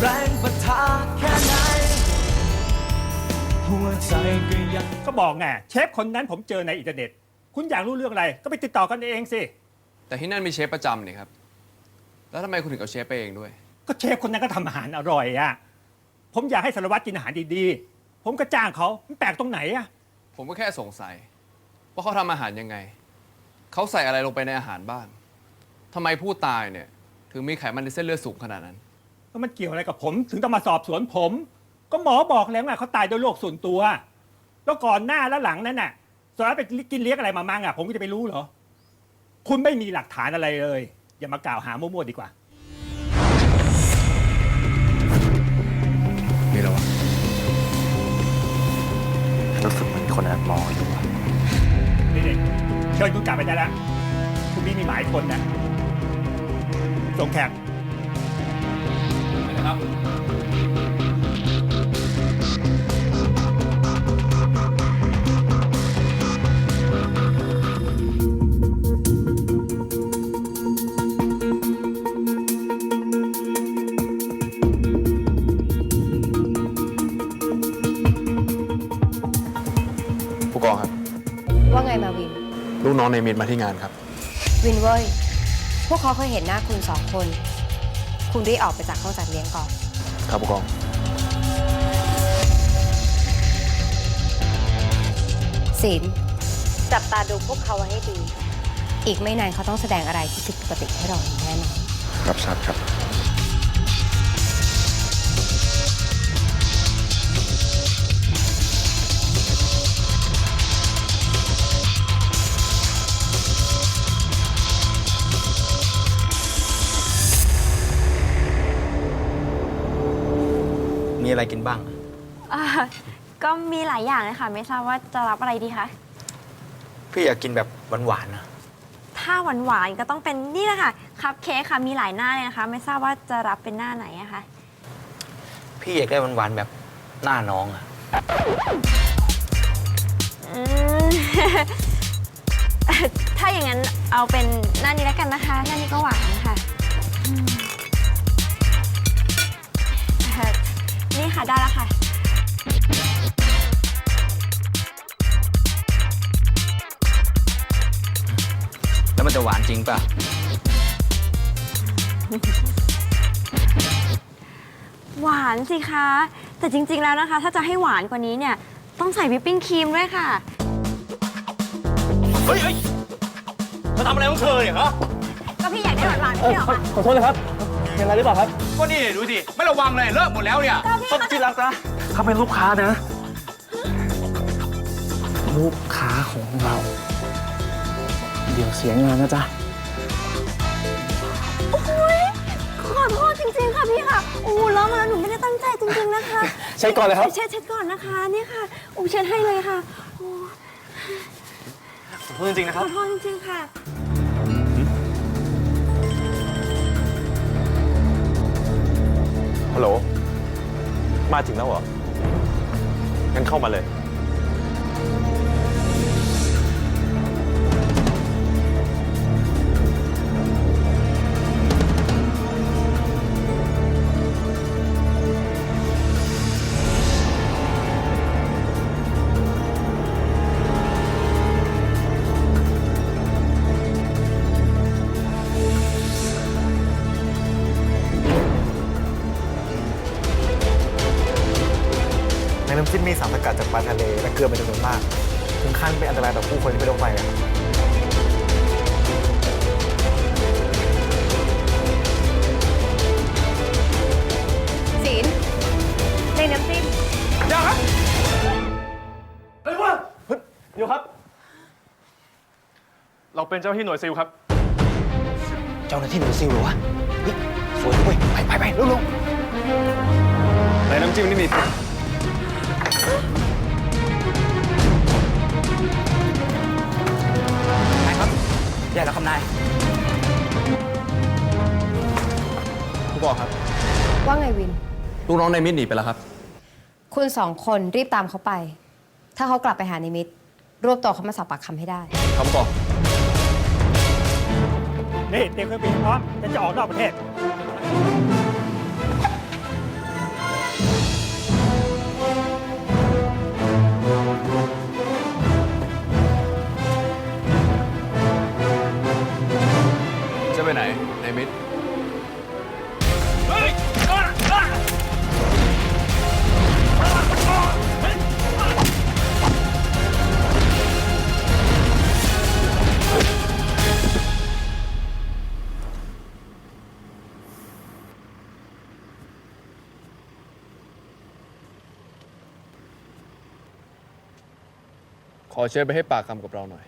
แรงปะทะแค่ไหน หัวใจก็ยัง ก็บอกไงเชฟคนนั้นผมเจอในอินเทอร์เน็ต คุณอยากรู้เรื่องอะไร ก็ไปติดต่อกันเองสิ แต่ที่นั่นมีเชฟประจำนี่ครับ แล้วทำไมคุณถึงเอาเชฟไปเองด้วย ก็เชฟคนนั้นก็ทำอาหารอร่อยอะผมอยากให้สารวัตรกินอาหารดีๆ ผมก็จ้างเขามันแปลกตรงไหนอะผมก็แค่สงสัย ว่าเขาทำอาหารยังไง เขาใส่อะไรลงไปในอาหารบ้างทำไมผู้ตายเนี่ย ถึงมีไขมันในเส้นเลือดสูงขนาดนั้น ก็มันเกี่ยวอะไรกับผม ถึงต้องมาสอบสวนผม ก็หมอบอกแล้วไงเขาตายด้วยโรคส่วนตัว แล้วก่อนหน้าและหลังนั้นน่ะสารวัตรไปกินเลี้ยงอะไรมามั่งอะผมก็จะไปรู้เหรอ คุณไม่มีหลักฐานอะไรเลย อย่ามากล่าวหามั่วๆดีกว่ามีแล้ววะรู้สึกเหมือนมีคนแอบมองอยู่อะนี่เด็กเชิญคุณกลับไปได้แล้วคุณนี่มีหมายคนนะส่งแขกนะ ครับผู้กองครับ ว่าไงมาวิน ลูกน้องในมิตมาที่งานครับ วินเว้ย พวกเขาเคยเห็นหน้าคุณสองคน คุณรีบออกไปจากห้องจัดเลี้ยงก่อนครับผู้กอง ศิลป์จับตาดูพวกเขาไว้ให้ดี อีกไม่นานเขาต้องแสดงอะไรที่ผิดปกติให้เราเห็นแน่นอน รับทราบครับ มีอะไรกินบ้าง อ่าก็มีหลายอย่างเลยค่ะ ไม่ทราบว่าจะรับอะไรดีคะ พี่อยากกินแบบหวานๆนะถ้าหวานหวานๆก็ต้องเป็นนี่แหละค่ะ คัพเค้กค่ะ มีหลายหน้าเลยนะคะ ไม่ทราบว่าจะรับเป็นหน้าไหนอะคะ พี่อยากได้หวานๆแบบหน้าน้องอะอืม ถ้าอย่างนั้นเอาเป็นหน้านี้แล้วกันนะคะ หน้านี้ก็หวานค่ะ นี่ค่ะได้แล้วค่ะ แล้วมันจะหวานจริงป่ะ หวานสิคะ แต่จริง ๆ แล้วนะคะ ถ้าจะให้หวานกว่านี้เนี่ย ต้องใส่วิปปิ้งครีมด้วยค่ะ เฮ้ยเฮ้ยเธอทำอะไรของเธอเนี่ยฮะก็พี่อยากได้หวานๆไม่ใช่เหรอคะ ขอโทษนะครับ เป็นอะไรหรือเปล่าครับก็นี่ดูสิไม่ระวังเลยเลิกหมดแล้วเนี่ยต้นที่รักนะเขาเป็นลูกค้านะลูกค้าของเรา เดี๋ยวเสียงานนะจ๊ะขอโทษจริงๆค่ะพี่ค่ะโอ้ล้อมาแล้วหนูไม่ได้ตั้งใจจริงๆนะคะ ใช้ก่อนเลยครับเช็ดเช็ดก่อนนะคะเนี่ยค่ะโอ้เช็ดให้เลยค่ะโอ้ขอโทษจริงๆนะคขรับอโทษจริงๆค่ะ มาถึงแล้วเหรองั้นเข้ามาเลยำจิ้มมีสารสกัดจากปลาทะเลและเกลือเป็นจำนวนมาก ถึงขั้นเป็นอันตรายต่อผู้คนที่ไม่ลงไปอะศิลป์ในน้ำจิ้มเดี๋ยวครับ เราเป็นเจ้าที่หน่วยซิลครับ เจ้าหน้าที่หน่วยซิลเหรอวะเฮ้ยสวยเว้ยไปไปไปเร็วในน้ำจิ้มนี่มี ๆไปครับได้แล้วครับนายผู้กองครับ ว่าไงวิน ลูกน้องในมิตหนีไปแล้วครับ คุณสองคนรีบตามเขาไป ถ้าเขากลับไปหานิมิต รวบตัวเขามาสอบปากคำให้ได้ ครับผู้กองนี่เตรียมเครื่องบินพร้อมจะจะออกนอกประเทศ ขอเชิญไปให้ปากคำกับเราหน่อย